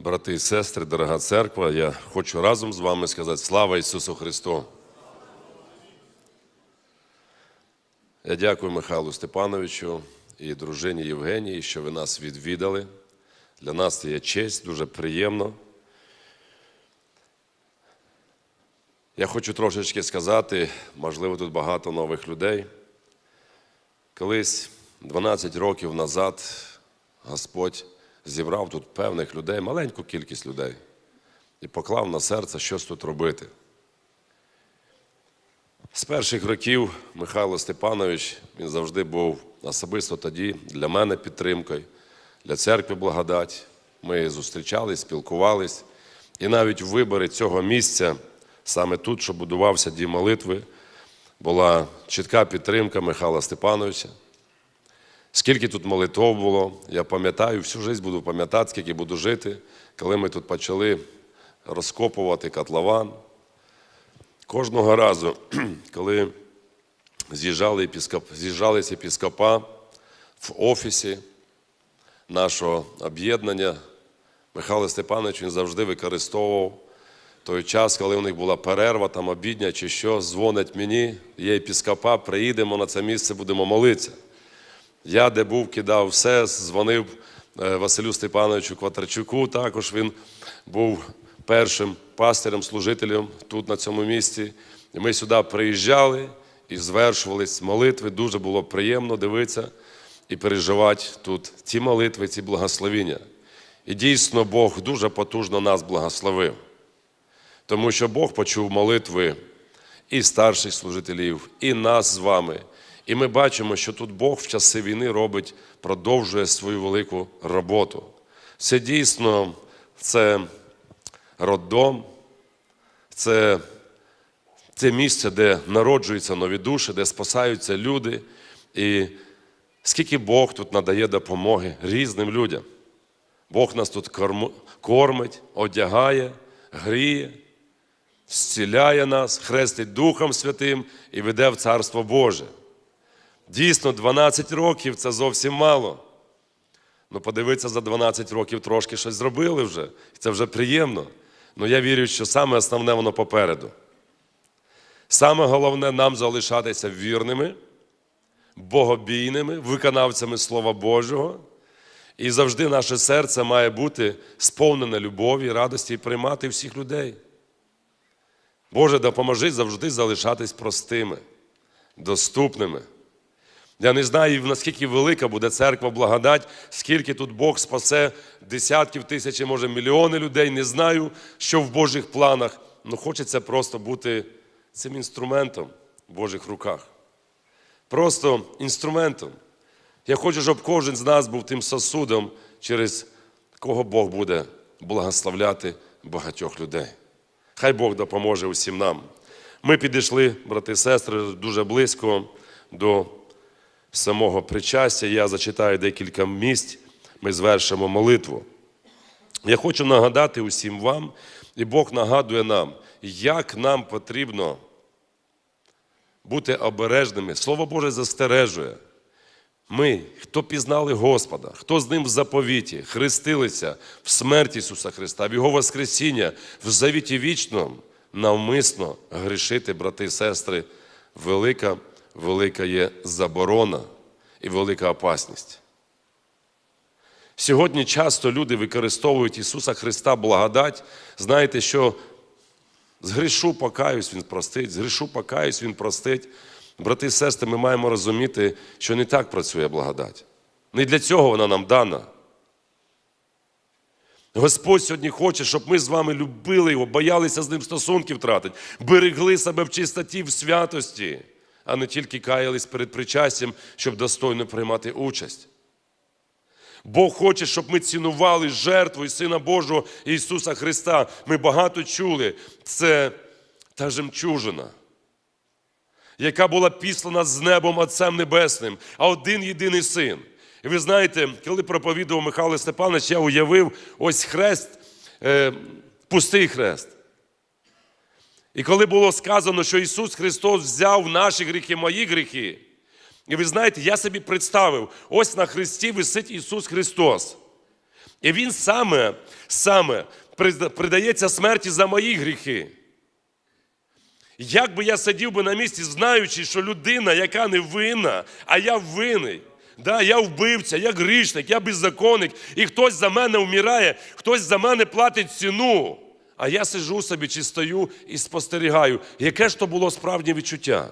Брати і сестри, дорога церква, я хочу разом з вами сказати слава Ісусу Христу. Я дякую Михайлу Степановичу і дружині Євгенії, що ви нас відвідали. Для нас це є честь, дуже приємно. Я хочу трошечки сказати, можливо, тут багато нових людей. Колись 12 років назад Господь зібрав тут певних людей, маленьку кількість людей, і поклав на серце щось тут робити. З перших років Михайло Степанович він завжди був особисто тоді для мене підтримкою, для церкви благодать. Ми зустрічались, спілкувались. І навіть в виборі цього місця, саме тут, що будувався дім молитви, була чітка підтримка Михайла Степановича. Скільки тут молитов було, я пам'ятаю, всю життя буду пам'ятати, скільки буду жити, коли ми тут почали розкопувати котлован. Кожного разу, коли з'їжджали епіскоп, з'їжджались епіскопа в офісі нашого об'єднання, Михайло Степанович він завжди використовував той час, коли у них була перерва, там обідня чи що, дзвонить мені, є епіскопа, приїдемо на це місце, будемо молитися. Я, де був, кидав все, дзвонив е, Василю Степановичу Кватрачуку, також він був першим пастирем, служителем тут, на цьому місці. І ми сюди приїжджали і звершувались молитви. Дуже було приємно дивитися і переживати тут ці молитви, ці благословіння. І дійсно Бог дуже потужно нас благословив, тому що Бог почув молитви і старших служителів, і нас з вами. І ми бачимо, що тут Бог в часи війни робить, продовжує свою велику роботу. Це дійсно це роддом, це, це місце, де народжуються нові душі, де спасаються люди. І скільки Бог тут надає допомоги різним людям. Бог нас тут кормить, одягає, гріє, зціляє нас, хрестить Духом Святим і веде в Царство Боже. Дійсно, 12 років це зовсім мало. Ну, подивитися за 12 років трошки щось зробили вже. І це вже приємно. Ну я вірю, що саме основне воно попереду. Саме головне нам залишатися вірними, богобійними, виконавцями Слова Божого. І завжди наше серце має бути сповнене любові, радості і приймати всіх людей. Боже, допоможи завжди залишатись простими, доступними. Я не знаю, наскільки велика буде церква благодать, скільки тут Бог спасе десятків тисяч, може мільйони людей. Не знаю, що в Божих планах. але хочеться просто бути цим інструментом в Божих руках. Просто інструментом. Я хочу, щоб кожен з нас був тим сосудом, через кого Бог буде благословляти багатьох людей. Хай Бог допоможе усім нам. Ми підійшли, брати і сестри, дуже близько до самого причастя. Я зачитаю декілька місць, ми звершимо молитву. Я хочу нагадати усім вам, і Бог нагадує нам, як нам потрібно бути обережними. Слово Боже застережує. Ми, хто пізнали Господа, хто з ним в заповіті, хрестилися в смерті Ісуса Христа, в Його Воскресіння, в завіті вічному, навмисно грішити, брати і сестри, велика, велика є заборона і велика опасність. Сьогодні часто люди використовують Ісуса Христа благодать. Знаєте, що з грішу покаюсь, Він простить, з грішу покаюсь, Він простить. Брати і сестри, ми маємо розуміти, що не так працює благодать. Не для цього вона нам дана. Господь сьогодні хоче, щоб ми з вами любили його, боялися з ним стосунки втратити, берегли себе в чистоті, в святості, а не тільки каялись перед причастям, щоб достойно приймати участь. Бог хоче, щоб ми цінували жертву і Сина Божого Ісуса Христа. Ми багато чули. Це та жемчужина, яка була післана з небом Отцем Небесним, а один єдиний син. І ви знаєте, коли проповідував Михайло Степанович, я уявив ось хрест, е, пустий хрест. І коли було сказано, що Ісус Христос взяв наші гріхи, мої гріхи, і ви знаєте, я собі представив, ось на хресті висить Ісус Христос. І він саме, саме придається смерті за мої гріхи. Як би я сидів би на місці, знаючи, що людина, яка не винна, а я винний. Да, я вбивця, я грішник, я беззаконник, і хтось за мене вмирає, хтось за мене платить ціну. А я сижу собі чи стою і спостерігаю, яке ж то було справжнє відчуття.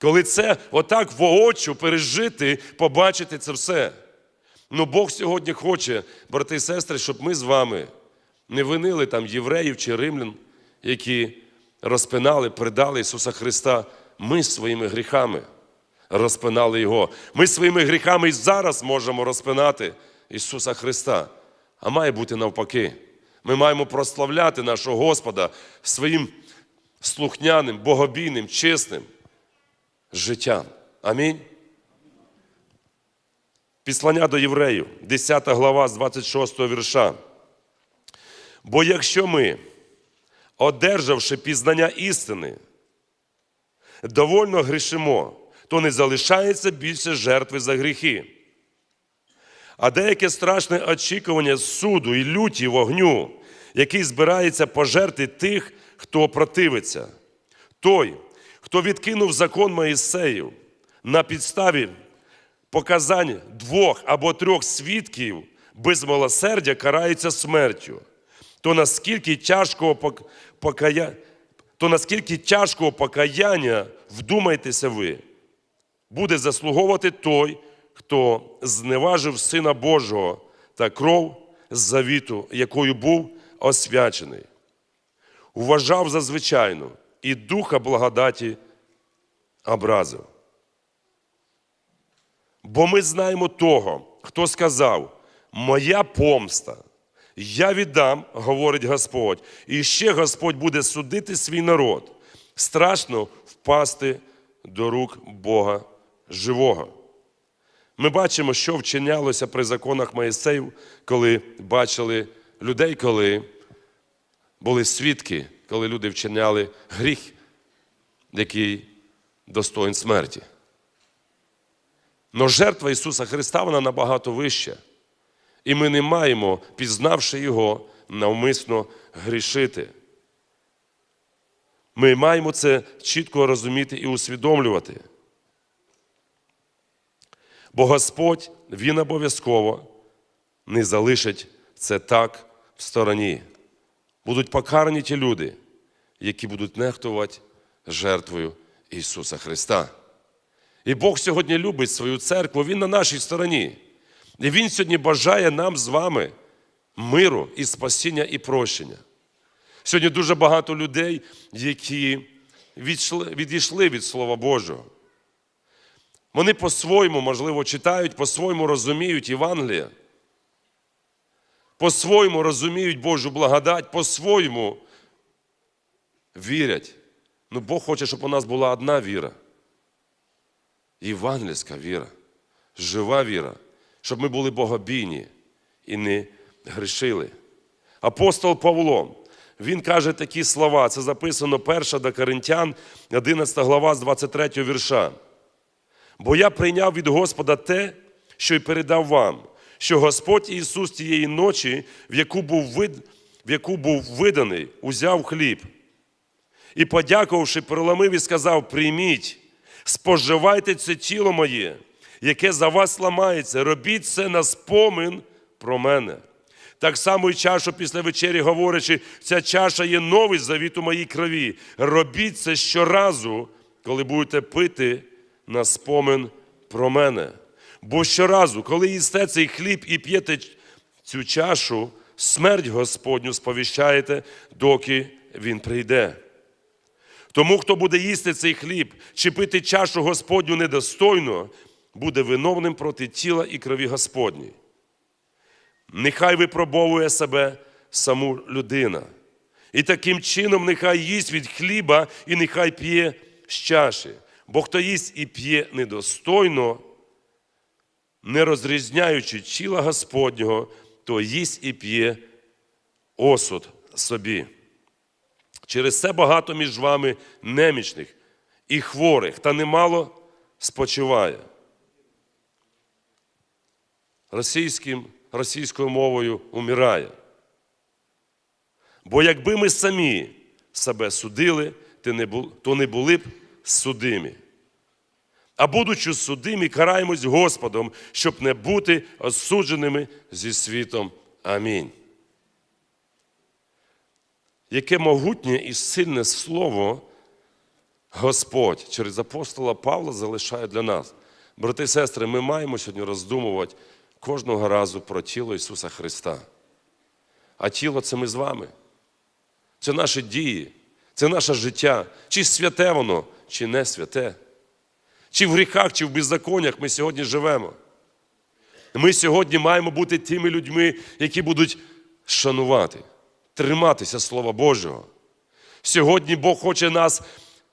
Коли це отак воочу пережити, побачити це все. Ну Бог сьогодні хоче, брати і сестри, щоб ми з вами не винили там євреїв чи римлян, які розпинали, предали Ісуса Христа. Ми своїми гріхами розпинали Його. Ми своїми гріхами і зараз можемо розпинати Ісуса Христа. А має бути навпаки. Ми маємо прославляти нашого Господа своїм слухняним, богобійним, чесним життям. Амінь. Післання до євреїв, 10 глава з 26 вірша. Бо якщо ми, одержавши пізнання істини, довольно грішимо, то не залишається більше жертви за гріхи. А деяке страшне очікування суду і люті вогню, який збирається пожерти тих, хто противиться. Той, хто відкинув закон Моїсеїв на підставі показань двох або трьох свідків без милосердя карається смертю. То наскільки тяжкого покая... то наскільки тяжкого покаяння, вдумайтеся ви, буде заслуговувати той, хто зневажив Сина Божого та кров завіту, якою був освячений. Вважав за звичайну і духа благодаті образив. Бо ми знаємо того, хто сказав: Моя помста, я віддам, говорить Господь, і ще Господь буде судити свій народ. Страшно впасти до рук Бога живого. Ми бачимо, що вчинялося при законах Моїсеїв, коли бачили людей, коли були свідки, коли люди вчиняли гріх, який достоїн смерті. Но жертва Ісуса Христа вона набагато вища. І ми не маємо, пізнавши Його, навмисно грішити. Ми маємо це чітко розуміти і усвідомлювати. Бо Господь, Він обов'язково не залишить це так в стороні. Будуть покарані ті люди, які будуть нехтувати жертвою Ісуса Христа. І Бог сьогодні любить свою церкву, Він на нашій стороні. І Він сьогодні бажає нам з вами миру і спасіння і прощення. Сьогодні дуже багато людей, які відійшли, від Слова Божого. Вони по-своєму, можливо, читають, по-своєму розуміють Євангелія, по-своєму розуміють Божу благодать, по-своєму вірять. Ну, Бог хоче, щоб у нас була одна віра. Євангельська віра, жива віра, щоб ми були богобійні і не грішили. Апостол Павло, він каже такі слова, це записано 1 до Коринтян, 11 глава з 23 вірша. Бо я прийняв від Господа те, що й передав вам, що Господь Ісус тієї ночі, в яку був, вид... в яку був виданий, узяв хліб. І, подякувавши, переломив і сказав: Прийміть, споживайте це тіло моє, яке за вас ламається, робіть це на спомин про мене. Так само і чашу після вечері, говорячи, ця чаша є новий завіт у моїй крові. Робіть це щоразу, коли будете пити на спомин про мене. Бо щоразу, коли їсте цей хліб і п'єте цю чашу, смерть Господню сповіщаєте, доки він прийде. Тому, хто буде їсти цей хліб чи пити чашу Господню недостойно, буде виновним проти тіла і крові Господній. Нехай випробовує себе саму людина. І таким чином нехай їсть від хліба і нехай п'є з чаші. Бо хто їсть і п'є недостойно, не розрізняючи тіла Господнього, то їсть і п'є осуд собі. Через це багато між вами немічних і хворих, та немало спочиває. Російським російською мовою умирає. Бо якби ми самі себе судили, то не були б судимі. А будучи судимі, караємось Господом, щоб не бути осудженими зі світом. Амінь. Яке могутнє і сильне слово Господь через апостола Павла залишає для нас. Брати і сестри, ми маємо сьогодні роздумувати кожного разу про тіло Ісуса Христа. А тіло це ми з вами. Це наші дії, це наше життя. Чи святе воно, чи не святе. Чи в гріхах, чи в беззаконнях ми сьогодні живемо. Ми сьогодні маємо бути тими людьми, які будуть шанувати, триматися Слова Божого. Сьогодні Бог хоче нас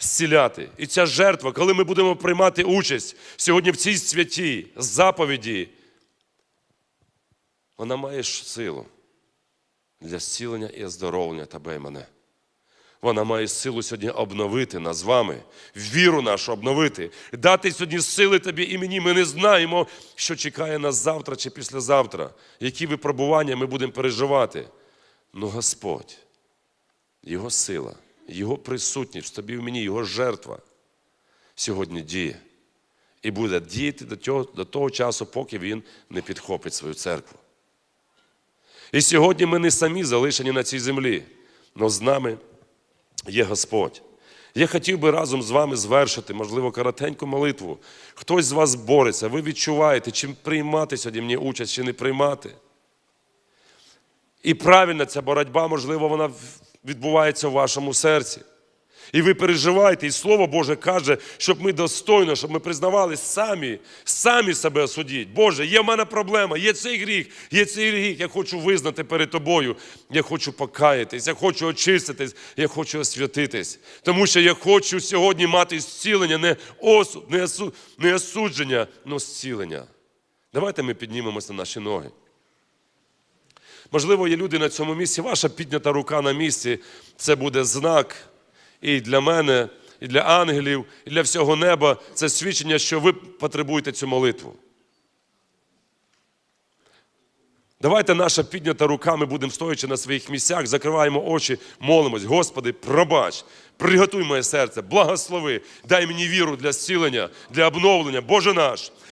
зціляти. І ця жертва, коли ми будемо приймати участь сьогодні в цій святій заповіді, вона має силу для зцілення і оздоровлення тебе і мене. Вона має силу сьогодні обновити нас з вами, віру нашу обновити, дати сьогодні сили тобі і мені. Ми не знаємо, що чекає нас завтра чи післязавтра, які випробування ми будемо переживати. Ну Господь, Його сила, Його присутність тобі в мені, Його жертва сьогодні діє. І буде діяти до того, до того часу, поки Він не підхопить свою церкву. І сьогодні ми не самі залишені на цій землі, але з нами є Господь. Я хотів би разом з вами звершити, можливо, коротеньку молитву. Хтось з вас бореться, ви відчуваєте, чим приймати сьогодні мені участь, чи не приймати. І правильно ця боротьба, можливо, вона відбувається в вашому серці. І ви переживаєте, і Слово Боже каже, щоб ми достойно, щоб ми признавали самі, самі себе осудіть. Боже, є в мене проблема, є цей гріх, є цей гріх. Я хочу визнати перед тобою. Я хочу покаятись, я хочу очиститись, я хочу освятитись. Тому що я хочу сьогодні мати зцілення, не осуд, не, осу, не осудження, але зцілення. Давайте ми піднімемося на наші ноги. Можливо, є люди на цьому місці, ваша піднята рука на місці, це буде знак і для мене, і для ангелів, і для всього неба. Це свідчення, що ви потребуєте цю молитву. Давайте наша піднята рука, ми будемо стоячи на своїх місцях, закриваємо очі, молимось. Господи, пробач, приготуй моє серце, благослови, дай мені віру для зцілення, для обновлення. Боже наш,